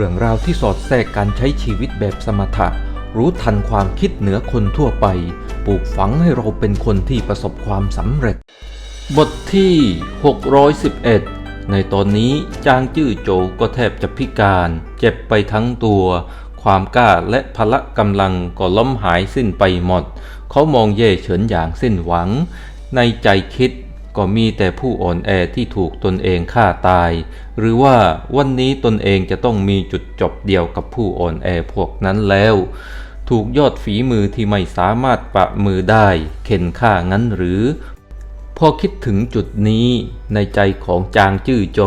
เรื่องราวที่สอดแทรกการใช้ชีวิตแบบสมถะ รู้ทันความคิดเหนือคนทั่วไป ปลูกฝังให้เราเป็นคนที่ประสบความสำเร็จ บทที่ 611 ในตอนนี้จางจื้อโจก็แทบจะพิการ เจ็บไปทั้งตัว ความกล้าและพละกำลังก็ล้มหายสิ้นไปหมด เขามองเย่เฉินอย่างสิ้นหวัง ในใจคิด ก็มีแต่ผู้อ่อนแอที่ถูกตนเองฆ่าตาย หรือว่าวันนี้ตนเองจะต้องมีจุดจบเดียวกับผู้อ่อนแอพวกนั้นแล้ว ถูกยอดฝีมือที่ไม่สามารถประมือได้ เข็นฆ่างั้นหรือ พอคิดถึงจุดนี้ในใจของจางจื้อโจ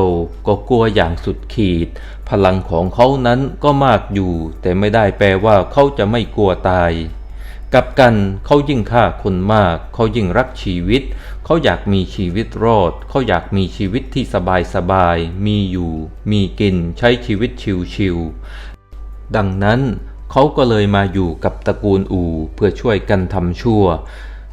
ก็กลัวอย่างสุดขีด พลังของเขานั้นก็มากอยู่ แต่ไม่ได้แปลว่าเขาจะไม่กลัวตาย กับกันเขายิ่งฆ่าคนมาก เขายิ่งรักชีวิต เขาอยากมีชีวิตรอด เขาอยากมีชีวิตที่สบายสบายๆมีอยู่ มีกิน ใช้ชีวิตชิวๆ ดังนั้นเขาก็เลยมาอยู่กับตระกูลอู่เพื่อช่วยกันทำชั่ว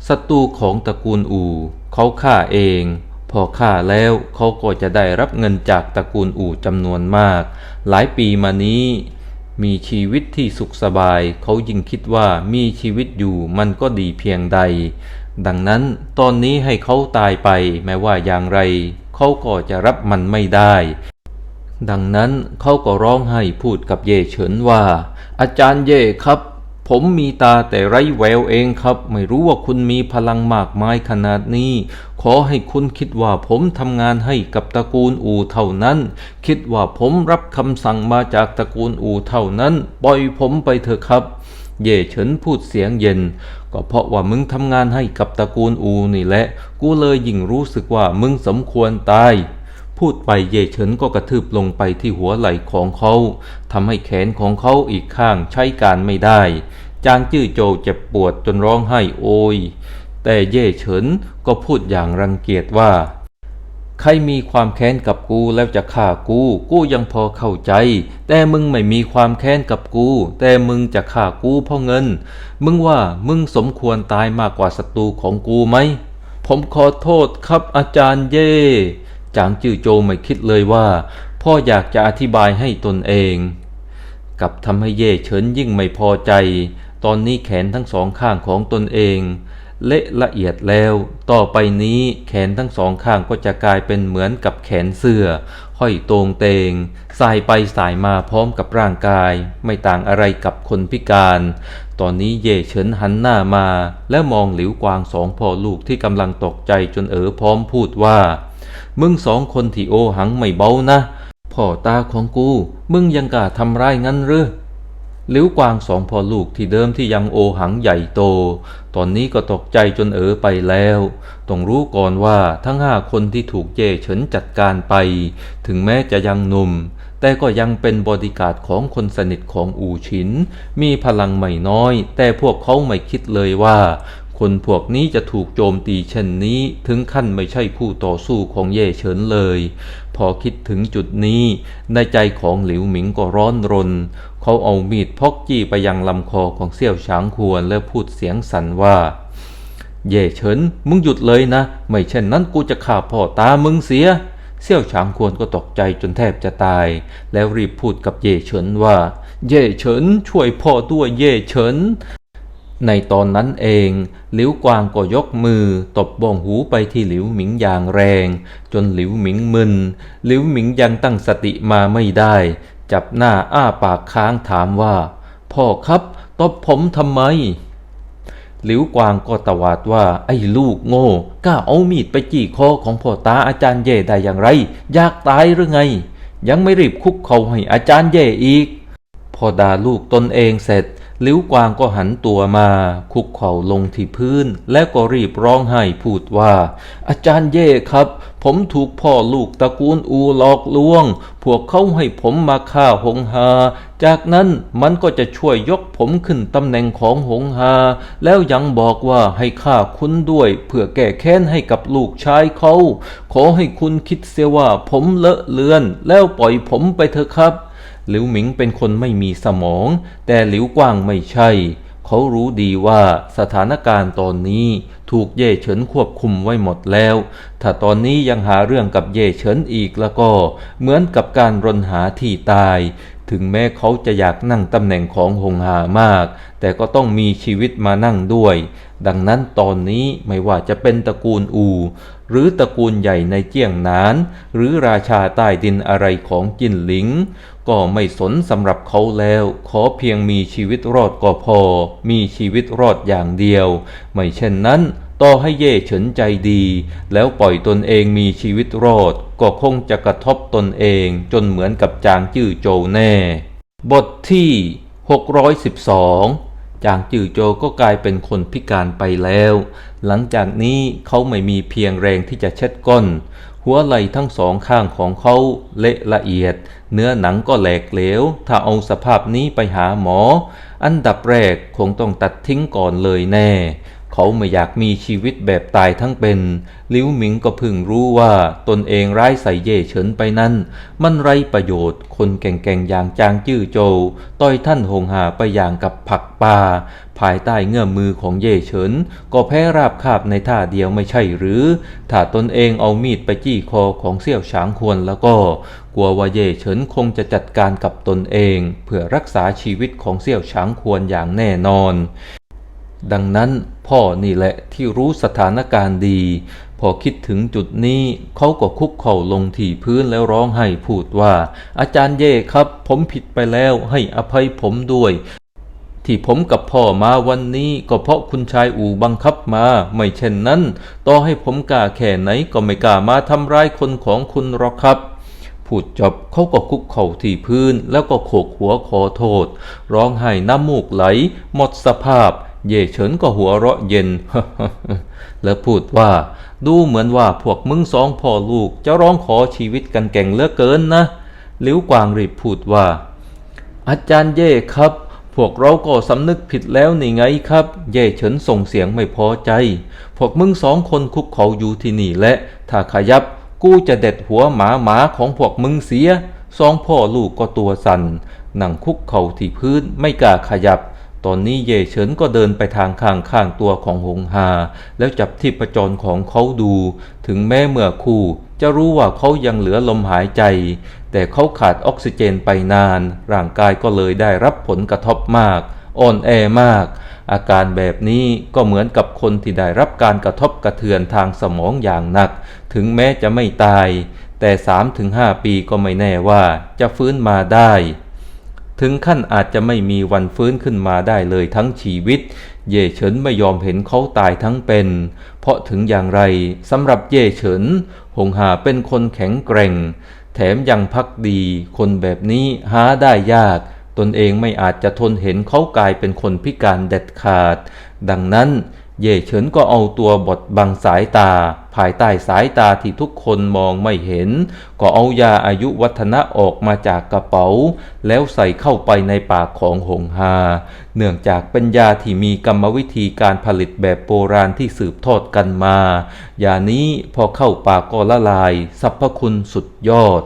ศัตรูของตระกูลอู่เขาฆ่าเอง พอฆ่าแล้วเขาก็จะได้รับเงินจากตระกูลอู่จำนวนมาก หลายปีมานี้ มีชีวิตที่สุขสบาย เขายิ่งคิดว่ามีชีวิตอยู่มันก็ดีเพียงใด ดังนั้นตอนนี้ให้เขาตายไปแม้ว่าอย่างไร เขาก็จะรับมันไม่ได้ ดังนั้นเขาก็ร้องไห้พูดกับเย่เฉินว่า อาจารย์เย่ครับ ผมมีตาแต่ไร้แววเองครับ ไม่รู้ว่าคุณมีพลังมากมายขนาดนี้ ขอให้คุณคิดว่าผมทำงานให้กับตระกูลอูเท่านั้น คิดว่าผมรับคำสั่งมาจากตระกูลอูเท่านั้น ปล่อยผมไปเถอะครับ เย่เฉินพูดเสียงเย็น ก็เพราะว่ามึงทำงานให้กับตระกูลอูนี่แหละ กูเลยยิ่งรู้สึกว่ามึงสมควรตาย พูดไปเย่เฉินก็กระทืบลงไปที่หัวไหล่ของเขาทำให้แขนของเขาอีกข้างใช้การไม่ได้ จางจื้อโจเจ็บปวดจนร้องไห้โอยแต่เย่เฉินก็พูดอย่างรังเกียจว่า ใครมีความแค้นกับกูแล้วจะฆ่ากู กูยังพอเข้าใจ แต่มึงไม่มีความแค้นกับกู แต่มึงจะฆ่ากูเพราะเงิน มึงว่ามึงสมควรตายมากกว่าศัตรูของกูไหมผมขอโทษครับอาจารย์เย่ จางจื้อโจไม่คิดเลยว่า พ่ออยากจะอธิบายให้ตนเอง กับทำให้เย่เฉินยิ่งไม่พอใจ ตอนนี้แขนทั้งสองข้างของตนเอง เละละเอียดแล้ว ต่อไปนี้แขนทั้งสองข้างก็จะกลายเป็นเหมือนกับแขนเสื้อ ห้อยโตงเตงสายไปสายมาพร้อมกับร่างกาย ไม่ต่างอะไรกับคนพิการ ตอนนี้เย่เฉินหันหน้ามา และมองหลิวกวางสองพ่อลูกที่กำลังตกใจจนเอ๋อพร้อมพูดว่า มึงสองคนที่โอหังไม่เบานะ พ่อตาของกู มึงยังกล้าทำร้ายงั้นหรือหลิวกวางสองพ่อลูกที่เดิมที่ยังโอหังใหญ่โต ตอนนี้ก็ตกใจจนเอ๋อไปแล้ว ต้องรู้ก่อนว่าทั้งห้าคนที่ถูกเย่เฉินจัดการไป ถึงแม้จะยังหนุ่ม แต่ก็ยังเป็นบอดีการ์ดของคนสนิทของอูชิน มีพลังไม่น้อย แต่พวกเขาไม่คิดเลยว่า คนพวกนี้จะถูกโจมตีเช่นนี้ ถึงขั้นไม่ใช่คู่ต่อสู้ของเย่เฉินเลย พอคิดถึงจุดนี้ ในใจของหลิวหมิงก็ร้อนรน เขาเอามีดพกจี้ไปยังลำคอของเสี่ยวช้างควรและพูดเสียงสั่นว่า เย่เฉินมึงหยุดเลยนะ ไม่เช่นนั้นกูจะฆ่าพ่อตามึงเสียเสี่ยวช้างควรก็ตกใจจนแทบจะตาย แล้วรีบพูดกับเย่เฉินว่าเย่เฉินช่วยพ่อด้วยเย่เฉิน ในตอนนั้นเอง หลิวกวางก็ยกมือ ตบบ้องหูไปที่หลิวหมิงอย่างแรง จนหลิวหมิงมึน หลิวหมิงยังตั้งสติมาไม่ได้ จับหน้าอ้าปากค้างถามว่า พ่อครับ ตบผมทำไม หลิวกวางก็ตวาดว่า ไอ้ลูกโง่กล้าเอามีดไปจี้คอของพ่อตาอาจารย์เย่ได้อย่างไร อยากตายหรือไง ยังไม่รีบคุกเข่าให้อาจารย์เย่อีก พอด่าลูกตนเองเสร็จ ลิ้วกวางก็หันตัวมา คุกเข่าลงที่พื้น แล้วก็รีบร้องไห้พูดว่า อาจารย์เย่ครับ ผมถูกพ่อลูกตระกูลอูหลอกลวง พวกเขาให้ผมมาฆ่าหงหา จากนั้นมันก็จะช่วยยกผมขึ้นตำแหน่งของหงหา แล้วยังบอกว่าให้ฆ่าคุณด้วย เพื่อแก้แค้นให้กับลูกชายเขา ขอให้คุณคิดเสียว่าผมเลอะเลือน แล้วปล่อยผมไปเถอะครับ หลิวหมิงเป็นคนไม่มีสมอง แต่หลิวกว้างไม่ใช่ เขารู้ดีว่าสถานการณ์ตอนนี้ถูกเย่เฉินควบคุมไว้หมดแล้ว ถ้าตอนนี้ยังหาเรื่องกับเย่เฉินอีกแล้วก็เหมือนกับการรนหาที่ตาย ถึงแม้เขาจะอยากนั่งตำแหน่งของหงหามาก แต่ก็ต้องมีชีวิตมานั่งด้วย ดังนั้นตอนนี้ไม่ว่าจะเป็นตระกูลอู หรือตระกูลใหญ่ในเจียงนาน หรือราชาใต้ดินอะไรของจินหลิง ก็ไม่สนสำหรับเขาแล้ว ขอเพียงมีชีวิตรอดก็พอ มีชีวิตรอดอย่างเดียว ไม่เช่นนั้น ต่อให้เย่เฉินใจดี แล้วปล่อยตนเองมีชีวิตรอด ก็คงจะกระทบตนเองจนเหมือนกับจางจื้อโจวแน่ บทที่ 612จางจื่อโจก็กลายเป็นคนพิการไปแล้ว หลังจากนี้เขาไม่มีเพียงแรงที่จะเช็ดก้น หัวไหล่ทั้งสองข้างของเขาเละละเอียด เนื้อหนังก็แหลกเหลว ถ้าเอาสภาพนี้ไปหาหมอ อันดับแรกคงต้องตัดทิ้งก่อนเลยแน่ เขาไม่อยากมีชีวิตแบบตายทั้งเป็น ลิ้วหมิงก็พึงรู้ว่าตนเองร้ายใส่เย่เฉินไปนั้น มันไรประโยชน์ คนแก่งๆอย่างจางจื้อโจวต้อยท่านหงหาไปอย่างกับผักปลาภายใต้เงื่อมมือของเย่เฉิน ก็แพ้ราบคาบในท่าเดียวไม่ใช่หรือ ถ้าตนเองเอามีดไปจี้คอของเสี่ยวฉางควรแล้วก็ กลัวว่าเย่เฉินคงจะจัดการกับตนเอง เพื่อรักษาชีวิตของเสี่ยวฉางควรอย่างแน่นอน ดังนั้นพ่อนี่แหละที่รู้สถานการณ์ดี พอคิดถึงจุดนี้เขาก็คุกเข่าลงที่พื้นแล้วร้องไห้พูดว่า อาจารย์เย่ครับ ผมผิดไปแล้วให้อภัยผมด้วย ที่ผมกับพ่อมาวันนี้ก็เพราะคุณชายอู่บังคับมา ไม่เช่นนั้น ต่อให้ผมกล้าแค่ไหนก็ไม่กล้ามาทำร้ายคนของคุณหรอกครับพูดจบเขาก็คุกเข่าที่พื้นแล้วก็โขกหัวขอโทษ ร้องไห้น้ำมูกไหล หมดสภาพ เย่เฉินก็หัวเราะเย็น แล้วพูดว่า ดูเหมือนว่าพวกมึงสองพ่อลูกจะร้องขอชีวิตกันแก่งเลือเกินนะลิวกวางรีบพูดว่า อาจารย์เย่ครับ พวกเราก็สำนึกผิดแล้วนี่ไงครับ เย่เฉินส่งเสียงไม่พอใจ พวกมึงสองคนคุกเขาอยู่ที่นี่และ ถ้าขยับกูจะเด็ดหัวหมาหมาของพวกมึงเสียสองพ่อลูกก็ตัวสัน่นนั่งคุกเข่าที่พื้นไม่กล้าขยับ ตอนนี้เย่เฉินก็เดินไปทางข้างข้างตัวของหงหา แล้วจับที่ประจรของเขาดู ถึงแม้เมื่อคู่จะรู้ว่าเขายังเหลือลมหายใจ แต่เขาขาดออกซิเจนไปนาน ร่างกายก็เลยได้รับผลกระทบมาก อ่อนแอมาก อาการแบบนี้ก็เหมือนกับคนที่ได้รับการกระทบกระเทือนทางสมองอย่างหนัก ถึงแม้จะไม่ตาย แต่ 3-5 ปีก็ไม่แน่ว่าจะฟื้นมาได้ ถึงขั้นอาจจะไม่มีวันฟื้นขึ้นมาได้เลยทั้งชีวิต เย่เฉินไม่ยอมเห็นเขาตายทั้งเป็น เพราะถึงอย่างไรสำหรับเย่เฉิน หงหาเป็นคนแข็งแกร่ง แถมยังพักดี คนแบบนี้หาได้ยาก ตนเองไม่อาจจะทนเห็นเขากลายเป็นคนพิการเด็ดขาด ดังนั้น เย่เฉินก็เอาตัวบดบังสายตา ภายใต้สายตาที่ทุกคนมองไม่เห็น ก็เอายาอายุวัฒนะออกมาจากกระเป๋า แล้วใส่เข้าไปในปากของหงหา เนื่องจากเป็นยาที่มีกรรมวิธีการผลิตแบบโบราณที่สืบทอดกันมา ยานี้พอเข้าปากก็ละลายสรรพคุณสุดยอด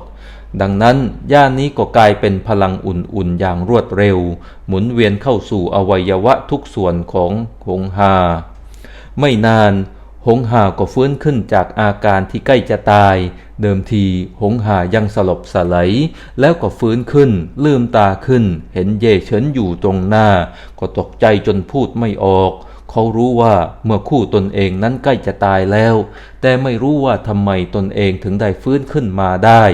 ดังนั้นย่านี้ก็กลายเป็นพลังอุ่นๆอย่างรวดเร็ว หมุนเวียนเข้าสู่อวัยวะทุกส่วนของหงหา ไม่นานหงหาก็ฟื้นขึ้นจากอาการที่ใกล้จะตาย เดิมทีหงหายังสลบสลายแล้วก็ฟื้นขึ้น ลืมตาขึ้น เห็นเย่เฉินอยู่ตรงหน้า ก็ตกใจจนพูดไม่ออก เขารู้ว่าเมื่อคู่ตนเองนั้นใกล้จะตายแล้ว แต่ไม่รู้ว่าทำไมตนเองถึงได้ฟื้นขึ้นมาได้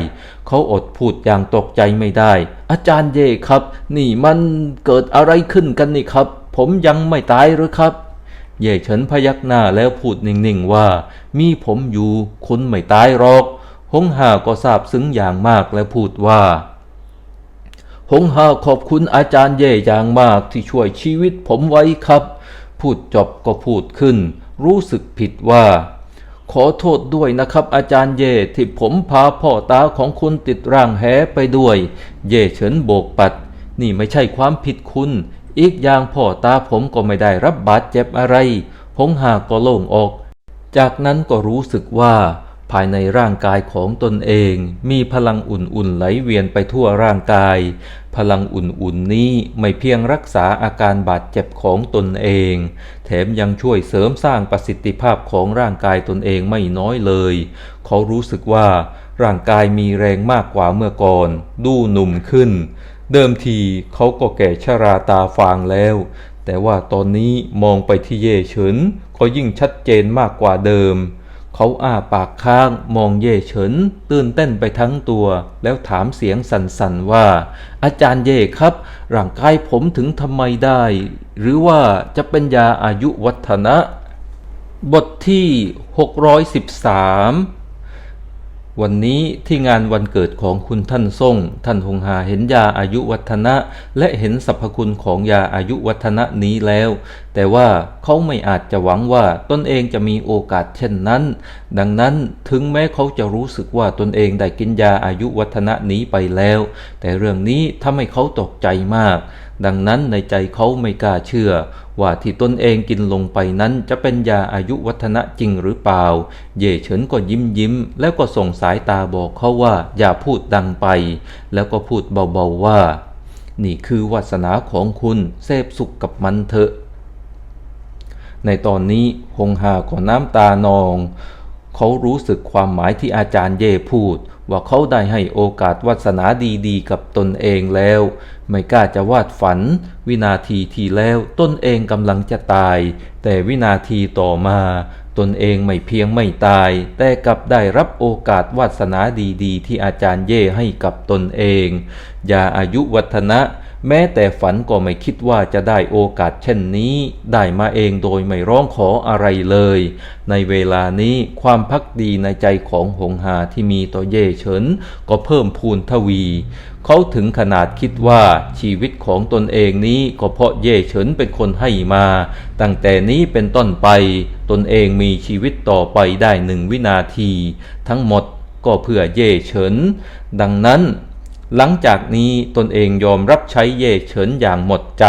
เขาอดพูดอย่างตกใจไม่ได้ อาจารย์เย่ครับ นี่มันเกิดอะไรขึ้นกันนี่ครับ ผมยังไม่ตายหรือครับ เย่เฉินพยักหน้าแล้วพูดนิ่งๆว่า มีผมอยู่คุณไม่ตายหรอก หงหาก็ทราบซึ้งอย่างมากและพูดว่าหงหาขอบคุณอาจารย์เย่อย่างมากที่ช่วยชีวิตผมไว้ครับ พูดจบก็พูดขึ้น รู้สึกผิดว่า ขอโทษด้วยนะครับ อาจารย์เย่ที่ผมพาพ่อตาของคุณติดร่างแหไปด้วย เย่เฉินโบกปัด นี่ไม่ใช่ความผิดคุณ อีกอย่างพ่อตาผมก็ไม่ได้รับบาดเจ็บอะไรหงหาก็โล่งออก จากนั้นก็รู้สึกว่า ภายในร่างกายของตนเอง มีพลังอุ่นๆไหลเวียนไปทั่วร่างกาย พลังอุ่นๆนี้ไม่เพียงรักษาอาการบาดเจ็บของตนเอง แถมยังช่วยเสริมสร้างประสิทธิภาพของร่างกายตนเองไม่น้อยเลย เขารู้สึกว่าร่างกายมีแรงมากกว่าเมื่อก่อน ดูหนุ่มขึ้น เดิมทีเขาก็แก่ชราตาฟางแล้ว แต่ว่าตอนนี้มองไปที่เย่เฉินก็ยิ่งชัดเจนมากกว่าเดิม เขาอ้าปากค้างมองเย่เฉินตื่นเต้นไปทั้งตัว แล้วถามเสียงสั่นๆว่า อาจารย์เย่ครับ ร่างกายผมถึงทำไมได้ หรือว่าจะเป็นยาอายุวัฒนะ บทที่ 613 วันนี้ที่งานวันเกิดของคุณท่านส่ง ท่านหงหาเห็นยาอายุวัฒนะ และเห็นสรรพคุณของยาอายุวัฒนะนี้แล้ว แต่ว่าเขาไม่อาจจะหวังว่าตนเองจะมีโอกาสเช่นนั้น ดังนั้นถึงแม้เขาจะรู้สึกว่าตนเองได้กินยาอายุวัฒนะนี้ไปแล้ว แต่เรื่องนี้ทำให้เขาตกใจมาก ดังนั้นในใจเขาไม่กล้าเชื่อ ว่าที่ตนเองกินลงไปนั้นจะเป็นยาอายุวัฒนะจริงหรือเปล่า เย่เฉินก็ยิ้มยิ้ม แล้วก็ส่งสายตาบอกเขาว่าอย่าพูดดังไป แล้วก็พูดเบาๆว่า นี่คือวาสนาของคุณเสพสุขกับมันเถอะ ในตอนนี้หงหาก็น้ำตานอง เขารู้สึกความหมายที่อาจารย์เย่พูด ว่าเขาได้ให้โอกาสวาสนาดีๆ กับตนเองแล้ว ไม่กล้าจะวาดฝัน วินาทีที่แล้วตนเองกำลังจะตาย แต่วินาทีต่อมา ตนเองไม่เพียงไม่ตาย แต่กลับได้รับโอกาสวาสนาดีๆ ที่อาจารย์เย่ให้กับตนเอง อย่าอายุวัฒนะ แม้แต่ฝันก็ไม่คิดว่าจะได้โอกาสเช่นนี้ ได้มาเองโดยไม่ร้องขออะไรเลย ในเวลานี้ความพักดีในใจของหงหาที่มีต่อเย่เฉินก็เพิ่มพูนทวี เขาถึงขนาดคิดว่าชีวิตของตนเองนี้ก็เพราะเย่เฉินเป็นคนให้มา ตั้งแต่นี้เป็นต้นไป ตนเองมีชีวิตต่อไปได้หนึ่งวินาที ทั้งหมดก็เพื่อเย่เฉิน ดังนั้น หลังจากนี้ตนเองยอมรับใช้เย่เฉินอย่างหมดใจ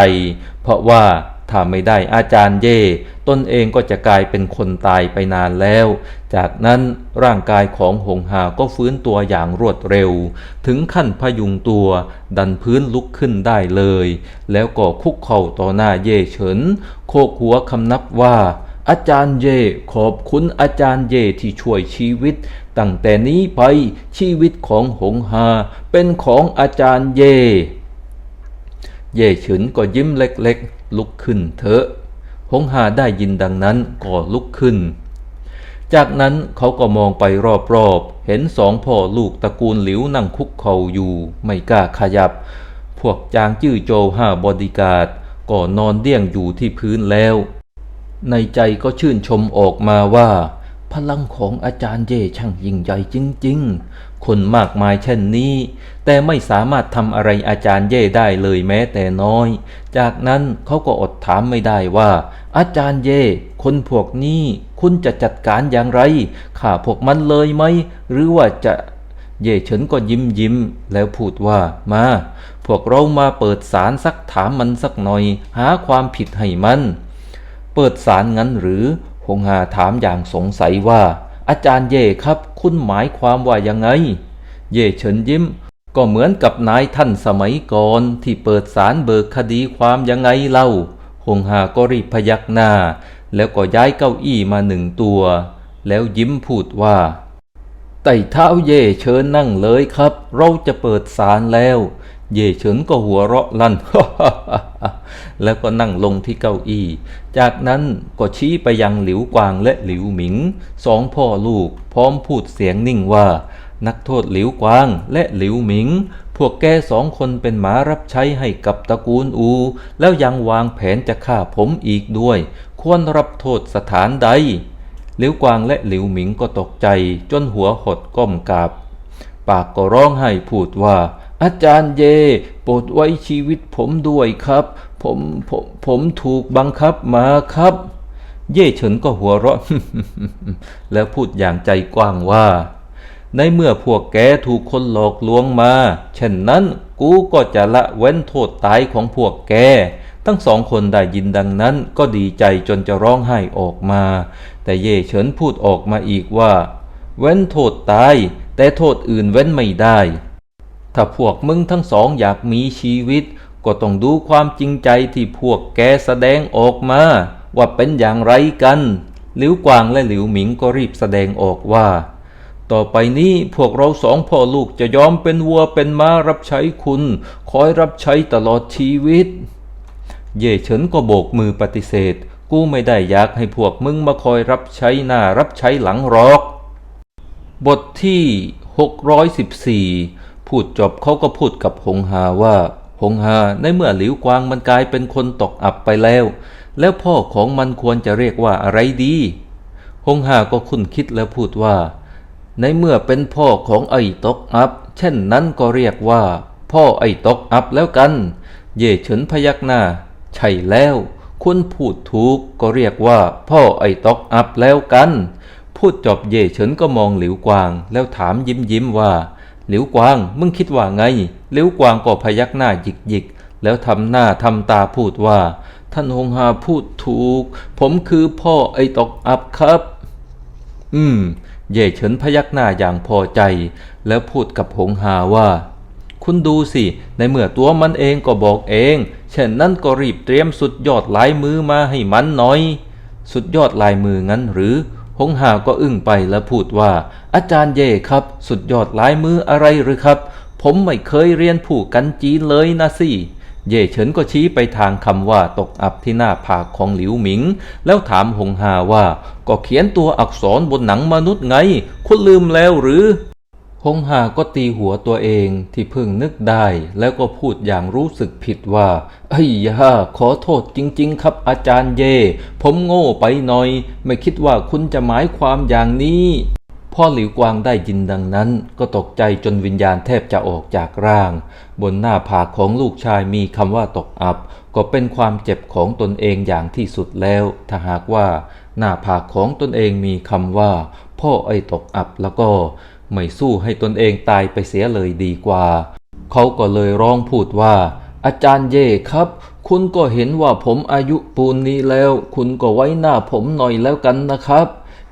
เพราะว่าถ้าไม่ได้อาจารย์เย่ตนเองก็จะกลายเป็นคนตายไปนานแล้ว จากนั้นร่างกายของหงหาก็ฟื้นตัวอย่างรวดเร็ว ถึงขั้นพยุงตัว ดันพื้นลุกขึ้นได้เลย แล้วก็คุกเข่าต่อหน้าเย่เฉิน โคกหัวคำนับว่า อาจารย์เย่ขอบคุณอาจารย์เย่ที่ช่วยชีวิต ตั้งแต่นี้ไปชีวิตของหงหา เป็นของอาจารย์เย่เย่เฉินก็ยิ้มเล็กๆ ลุกขึ้นเถอะหงหาได้ยินดังนั้นก็ลุกขึ้น จากนั้นเขาก็มองไปรอบๆ เห็นสองพ่อลูกตระกูลหลิวนั่งคุกเข่าอยู่ไม่กล้าขยับ พวกจางจื้อโจห้าบอดีการ์ดก็นอนเดี้ยงอยู่ที่พื้นแล้ว ในใจก็ชื่นชมออกมาว่า พลังของอาจารย์เย่ช่างยิ่งใหญ่จริง ๆ คนมากมายเช่นนี้ แต่ไม่สามารถทำอะไรอาจารย์เย่ได้เลยแม้แต่น้อย จากนั้นเขาก็อดถามไม่ได้ว่า อาจารย์เย่คนพวกนี้คุณจะจัดการอย่างไรข่าพวกมันเลยไหม หรือว่าจะเย่เฉินก็ยิ้มยิ้มแล้วพูดว่ามา พวกเรามาเปิดสารสักถามมันสักหน่อย หาความผิดให้มัน เปิดสารงั้นหรือหงหาถามอย่างสงสัยว่า อาจารย์เย่ครับ คุณหมายความว่ายังไง เย่เฉินยิ้ม ก็เหมือนกับนายท่านสมัยก่อนที่เปิดสารเบิกคดีความยังไงเล่าหงหาก็รีบพยักหน้า แล้วก็ย้ายเก้าอี้มาหนึ่งตัว แล้วยิ้มพูดว่าไต่เท้าเย่เชิญนั่งเลยครับ เราจะเปิดศาลแล้ว เย่เฉินก็หัวเราะลั่น แล้วก็นั่งลงที่เก้าอี้ จากนั้นก็ชี้ไปยังหลิวกวางและหลิวหมิง สองพ่อลูกพร้อมพูดเสียงนิ่งว่า นักโทษหลิวกวางและหลิวหมิง พวกแกสองคนเป็นหมารับใช้ให้กับตระกูลอู แล้วยังวางแผนจะฆ่าผมอีกด้วย ควรรับโทษสถานใดหลิวกวางและหลิวหมิงก็ตกใจ จนหัวหดก้มกราบ ปากก็ร้องไห้พูดว่า อาจารย์เยโปรดไว้ชีวิตผมด้วยครับ ผมผมผมถูกบังคับมาครับ เย่เฉินก็หัวเราะ แล้วพูดอย่างใจกว้างว่า ในเมื่อพวกแกถูกคนหลอกลวงมา เช่นนั้นกูก็จะละเว้นโทษตายของพวกแกทั้งสองคนได้ยินดังนั้นก็ดีใจจนจะร้องไห้ออกมา แต่เย่เฉินพูดออกมาอีกว่า เว้นโทษตาย แต่โทษอื่นเว้นไม่ได้ ถ้าพวกมึงทั้งสองอยากมีชีวิต ก็ต้องดูความจริงใจที่พวกแกแสดงออกมา ว่าเป็นอย่างไรกัน หลิวกวางและหลิวหมิงก็รีบแสดงออกว่า ต่อไปนี้พวกเราสองพ่อลูกจะยอมเป็นวัวเป็นม้ารับใช้คุณ คอยรับใช้ตลอดชีวิต เย่เฉินก็โบกมือปฏิเสธ กูไม่ได้อยากให้พวกมึงมาคอยรับใช้หน้ารับใช้หลังรอก บทที่ 614 พูดจบเขาก็พูดกับหงหาว่า หงหาในเมื่อหลิวกวางมันกลายเป็นคนตกอับไปแล้ว แล้วพ่อของมันควรจะเรียกว่าอะไรดีหงหาก็คุ้นคิดแล้วพูดว่า ในเมื่อเป็นพ่อของไอ้ตกอับ เช่นนั้นก็เรียกว่า พ่อไอ้ตกอับแล้วกัน เย่เฉินพยักหน้า ใช่แล้วคุณพูดถูกก็เรียกว่า พ่อไอ้ตกอับแล้วกัน พูดจบเย่เฉินก็มองหลิวกวาง แล้วถามยิ้มยิ้มว่า หลิวกวางมึงคิดว่าไง หลิวกวางก็พยักหน้าหยิกหยิกแล้วทำหน้าทำตาพูดว่า ท่านหงหาพูดถูก ผมคือพ่อไอ้ตกอับครับ อืม เย่เฉินพยักหน้าอย่างพอใจ แล้วพูดกับหงหาว่า คุณดูสิ ในเมื่อตัวมันเองก็บอกเอง เช่นนั้นก็รีบเตรียมสุดยอดลายมือมาให้มันหน่อย สุดยอดลายมืองั้นหรือ หงหาก็อึ้งไปและพูดว่า อาจารย์เย่ครับ สุดยอดลายมืออะไรหรือครับ ผมไม่เคยเรียนผูกกันจีนเลยนะสิเย่เฉินก็ชี้ไปทางคำว่าตกอับที่หน้าผากของหลิวหมิง แล้วถามหงหาว่า ก็เขียนตัวอักษรบนหนังมนุษย์ไง คุณลืมแล้วหรือ หงหาก็ตีหัวตัวเองที่เพิ่งนึกได้ แล้วก็พูดอย่างรู้สึกผิดว่าเอ้ยาขอโทษจริง ๆ ครับอาจารย์เยผมโง่ไปหน่อย ไม่คิดว่าคุณจะหมายความอย่างนี้พ่อหลิวกวางได้ยินดังนั้น ก็ตกใจจนวิญญาณแทบจะออกจากร่าง บนหน้าผากของลูกชายมีคำว่าตกอับ ก็เป็นความเจ็บของตนเองอย่างที่สุดแล้ว ถ้าหากว่า หน้าผากของตนเองมีคำว่า พ่อไอ้ตกอับแล้วก็ ไม่สู้ให้ตนเองตายไปเสียเลยดีกว่า เขาก็เลยร้องพูดว่า อาจารย์เย่ครับ คุณก็เห็นว่าผมอายุปูนนี้แล้ว คุณก็ไว้หน้าผมหน่อยแล้วกันนะครับ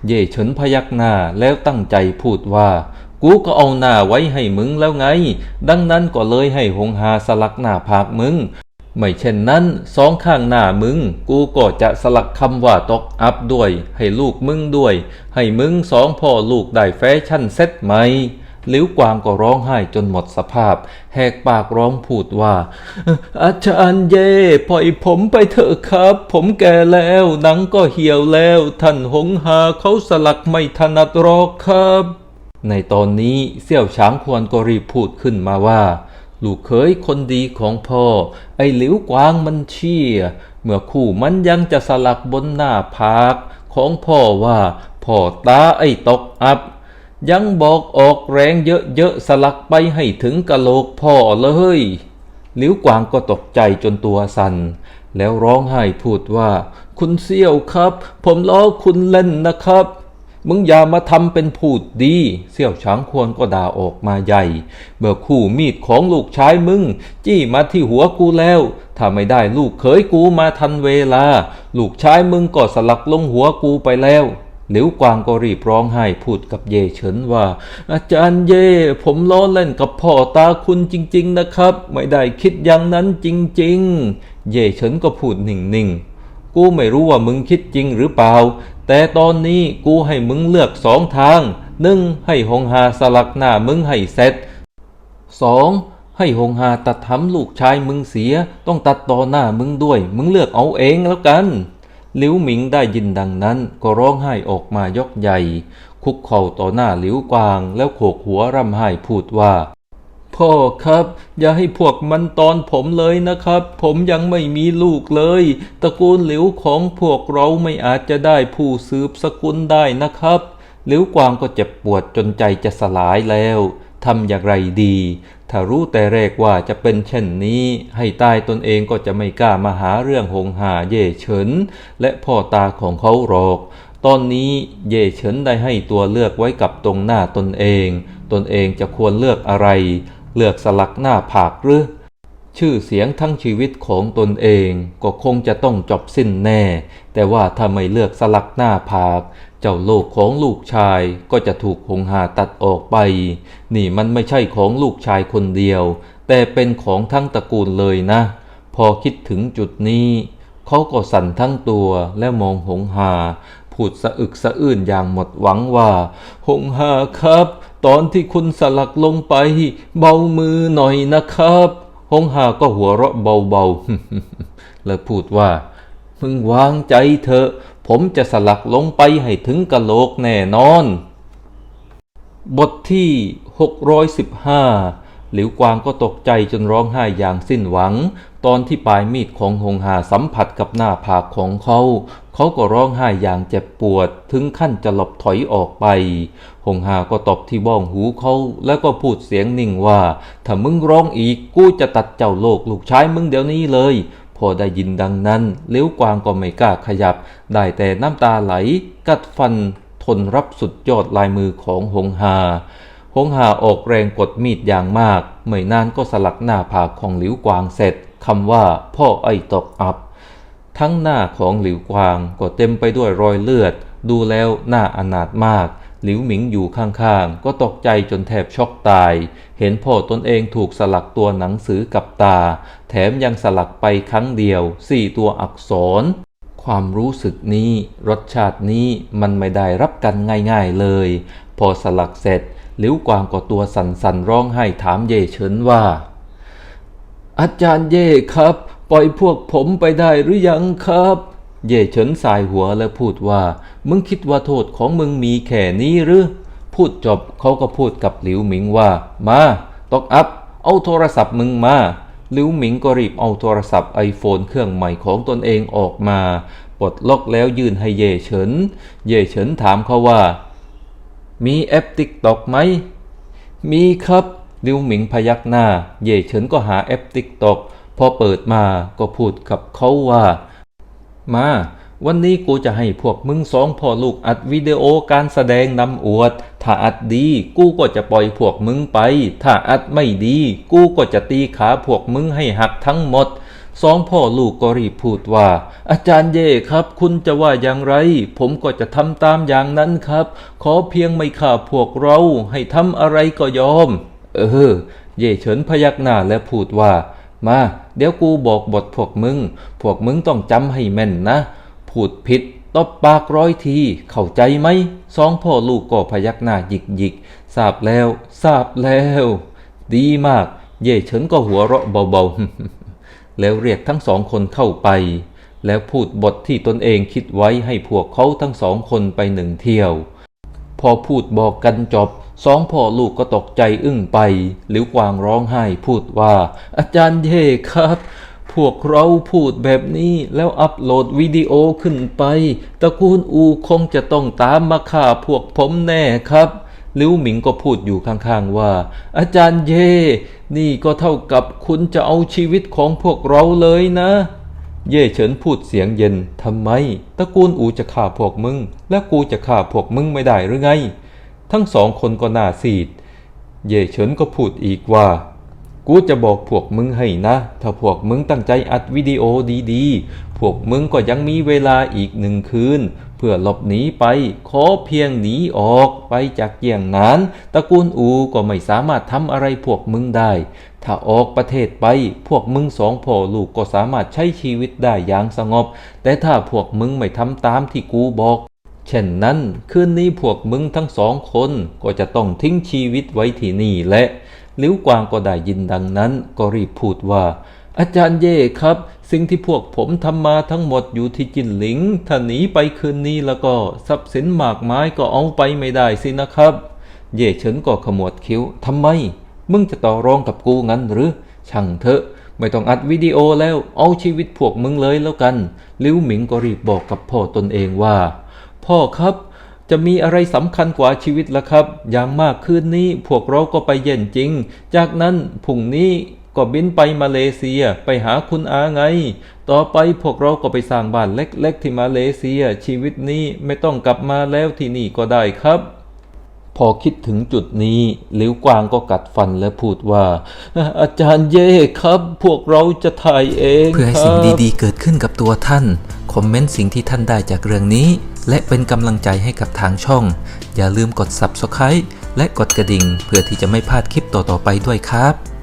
เย่เฉินพยักหน้าแล้วตั้งใจพูดว่ากูก็เอาหน้าไว้ให้มึงแล้วไง ดังนั้นก็เลยให้หงหาสลักหน้าผากมึง ไม่เช่นนั้นสองข้างหน้ามึง กูก็จะสลักคำว่าตกอัพด้วย ให้ลูกมึงด้วย ให้มึงสองพ่อลูกได้แฟชั่นเซ็ตไหมหลิวกวางก็ร้องไห้จนหมดสภาพ แหกปากร้องพูดว่า อาจารย์เย่ปล่อยผมไปเถอะครับ ผมแก่แล้วหนังก็เหี่ยวแล้ว ท่านหงหาเขาสลักไม่ถนัดรอกครับ ในตอนนี้เสี่ยวช้างควรก็รีบพูดขึ้นมาว่า ลูกเขยคนดีของพ่อ ไอ้หลิวกวางมันเชี่ย เมื่อคู่มันยังจะสลักบนหน้าผากของพ่อว่าพ่อตาไอ้ตกอับ ยังบอกออกแรงเยอะๆสลักไปให้ถึงกะโหลกพ่อเลยหลิวกวางก็ตกใจจนตัวสัน่นแล้วร้องไห้พูดว่า คุณเสี่ยวครับ ผมล้อคุณเล่นนะครับ มึงอย่ามาทำเป็นพูดดี เสี่ยวช้างควรก็ด่าออกมาใหญ่เมื่อคู่มีดของลูกชายมึง จี้มาที่หัวกูแล้ว ถ้าไม่ได้ลูกเขยกูมาทันเวลา ลูกชายมึงก็สลักลงหัวกูไปแล้วหลิวกวางก็รีบร้องไห้พูดกับเย่เฉินว่า อาจารย์เย่ ผมล้อเล่นกับพ่อตาคุณจริง ๆ นะครับ ไม่ได้คิดอย่างนั้นจริง ๆ เย่เฉินก็พูดนิ่ง ๆ กูไม่รู้ว่ามึงคิดจริงหรือเปล่า แต่ตอนนี้กูให้มึงเลือกสองทางหนึ่งให้หงหาสลักหน้ามึงให้เสร็จสองให้หงหาตัดทำลูกชายมึงเสีย ต้องตัดต่อหน้ามึงด้วย มึงเลือกเอาเองแล้วกันหลิวหมิงได้ยินดังนั้นก็ร้องไห้ออกมายกใหญ่ คุกเข่าต่อหน้าหลิวกวางแล้วโขกหัวร่ำไห้พูดว่า พ่อครับ อย่าให้พวกมันตอนผมเลยนะครับ ผมยังไม่มีลูกเลย ตระกูลหลิวของพวกเราไม่อาจจะได้ผู้สืบสกุลได้นะครับหลิวกวางก็เจ็บปวดจนใจจะสลายแล้วทำอย่างไรดี ถ้ารู้แต่แรกว่าจะเป็นเช่นนี้ ให้ตายตนเองก็จะไม่กล้ามาหาเรื่องหงหาเย่เฉิน และพ่อตาของเขาหรอก ตอนนี้เย่เฉินได้ให้ตัวเลือกไว้กับตรงหน้าตนเอง ตนเองจะควรเลือกอะไร เลือกสลักหน้าผากหรือ ชื่อเสียงทั้งชีวิตของตนเองก็คงจะต้องจบสิ้นแน่ แต่ว่าถ้าไม่เลือกสลักหน้าผาก เจ้าโลกของลูกชายก็จะถูกหงหาตัดออกไป นี่มันไม่ใช่ของลูกชายคนเดียว แต่เป็นของทั้งตระกูลเลยนะ พอคิดถึงจุดนี้เขาก็สั่นทั้งตัวและมองหงหาผู้พูดสะอึกสะอื้นอย่างหมดหวังว่า หงหาครับ ตอนที่คุณสลักลงไป เบามือหน่อยนะครับฮงหาก็หัวเราะเบาๆ แล้วพูดว่ามึงวางใจเถอะ ผมจะสลักลงไปให้ถึงกะโหลกแน่นอน บทที่ 615 หลิวกวางก็ตกใจจนร้องไห้อย่างสิ้นหวัง ตอนที่ปลายมีดของหงหาสัมผัสกับหน้าผากของเขา เขาก็ร้องไห้อย่างเจ็บปวด ถึงขั้นจะหลบถอยออกไป หงหาก็ตบที่บ้องหูเขา แล้วก็พูดเสียงนิ่งว่า ถ้ามึงร้องอีกกูจะตัดเจ้าโลกลูกชายมึงเดี๋ยวนี้เลย พอได้ยินดังนั้นเลี้ยวกวางก็ไม่กล้าขยับ ได้แต่น้ำตาไหล กัดฟันทนรับสุดยอดลายมือของหงหา งหาออกแรงกดมีดอย่างมาก ไม่นานก็สลักหน้าผากของหลิวกวางเสร็จคำว่าพ่อไอ้ตกอับ ทั้งหน้าของหลิวกวางก็เต็มไปด้วยรอยเลือด ดูแล้วหน่าอนาถมาก หลิวหมิงอยู่ข้างๆ ก็ตกใจจนแทบช็อกตาย เห็นพ่อตนเองถูกสลักตัวหนังสือกับตา แถมยังสลักไปครั้งเดียวสี่ตัวอักษร ความรู้สึกนี้ รสชาตินี้มันไม่ได้รับกันง่ายๆเลย พอสลักเสร็จ หลิวกวางก็ตัวสั่นๆร้องไห้ถามเย่เฉินว่า อาจารย์เย่ครับ ปล่อยพวกผมไปได้หรือยังครับ เย่เฉินสายหัวแล้วพูดว่า มึงคิดว่าโทษของมึงมีแค่นี้หรือ พูดจบเขาก็พูดกับหลิวหมิงว่า มาตอกอัพ เอาโทรศัพท์มึงมาหลิวหมิงก็รีบเอาโทรศัพท์ไอโฟนเครื่องใหม่ของตนเองออกมา ปลดล็อกแล้วยื่นให้เย่เฉิน เย่เฉินถามเขาว่า มีแอปติ๊กตอกไหม มีครับลิวหมิงพยักหน้า เย่เฉินก็หาแอปติ๊กตอกพอเปิดมาก็พูดกับเขาว่า มา วันนี้กูจะให้พวกมึงสองพ่อลูกอัดวิดีโอการแสดงนำอวด ถ้าอัดดีกูก็จะปล่อยพวกมึงไป ถ้าอัดไม่ดี กูก็จะตีขาพวกมึงให้หักทั้งหมด สองพ่อลูกก็รีบพูดว่า อาจารย์เย่ครับ คุณจะว่าอย่างไร ผมก็จะทำตามอย่างนั้นครับ ขอเพียงไม่ฆ่าพวกเราให้ทำอะไรก็ยอม เออ เย่เฉินพยักหน้าและพูดว่า มา เดี๋ยวกูบอกบทพวกมึง พวกมึงต้องจำให้แม่นนะ พูดผิดตบปากร้อยที เข้าใจไหมสองพ่อลูกก็พยักหน้าหยิกหยิกทราบแล้วทราบแล้ว ดีมาก เย่เฉินก็หัวเราะเบาๆ แล้วเรียกทั้งสองคนเข้าไป แล้วพูดบทที่ตนเองคิดไว้ให้พวกเขาทั้งสองคนไปหนึ่งเที่ยว พอพูดบอกกันจบสองพ่อลูกก็ตกใจอึ้งไปหลิวกวางร้องไห้พูดว่า อาจารย์เย่ครับ พวกเราพูดแบบนี้แล้วอัปโหลดวิดีโอขึ้นไปตระกูลอูคงจะต้องตามมาฆ่าพวกผมแน่ครับ ลิวหมิงก็พูดอยู่ข้างๆว่า อาจารย์เย่ นี่ก็เท่ากับคุณจะเอาชีวิตของพวกเราเลยนะ เย่เฉินพูดเสียงเย็นทำไมตระกูลอูจะฆ่าพวกมึง และกูจะฆ่าพวกมึงไม่ได้หรือไง ทั้งสองคนก็หน้าซีด เย่เฉินก็พูดอีกว่ากูจะบอกพวกมึงให้นะ ถ้าพวกมึงตั้งใจอัดวิดีโอดีๆ พวกมึงก็ยังมีเวลาอีกหนึ่งคืน เพื่อหลบหนีไป ขอเพียงหนีออกไปจากเยี่ยงนั้น ตระกูลอูก็ไม่สามารถทำอะไรพวกมึงได้ ถ้าออกประเทศไป พวกมึงสองพ่อลูกก็สามารถใช้ชีวิตได้อย่างสงบ แต่ถ้าพวกมึงไม่ทำตามที่กูบอกเช่นนั้นคืนนี้พวกมึงทั้งสองคนก็จะต้องทิ้งชีวิตไว้ที่นี่แหละลิ้วกวางก็ได้ยินดังนั้นก็รีบพูดว่า อาจารย์เย่ครับ สิ่งที่พวกผมทำมาทั้งหมดอยู่ที่จินหลิง ถ้าหนีไปคืนนี้แล้วก็ทรัพย์สินหมากไม้ก็เอาไปไม่ได้สินะครับ เย่เฉินก็ขมวดคิ้วทำไม มึงจะต่อรองกับกูงั้นหรือ ช่างเถอะ ไม่ต้องอัดวิดีโอแล้ว เอาชีวิตพวกมึงเลยแล้วกัน ลิวหมิงก็รีบบอกกับพ่อตนเองว่า พ่อครับจะมีอะไรสำคัญกว่าชีวิตละครับ อย่างมากคืนนี้พวกเราก็ไปเย็นจริง จากนั้นพรุ่งนี้ ก็บินไปมาเลเซียไปหาคุณอาไง ต่อไปพวกเราก็ไปสร้างบ้านเล็กๆที่มาเลเซีย ชีวิตนี้ไม่ต้องกลับมาแล้วที่นี่ก็ได้ครับพอคิดถึงจุดนี้หลิวกวางก็กัดฟันและพูดว่า อาจารย์เย่ครับ พวกเราจะถ่ายเองเพื่อให้สิ่งดีๆ เกิดขึ้นกับตัวท่าน คอมเมนต์สิ่งที่ท่านได้จากเรื่องนี้ และเป็นกำลังใจให้กับทางช่อง อย่าลืมกด Subscribe และกดกระดิ่ง เพื่อที่จะไม่พลาดคลิปต่อๆไปด้วยครับ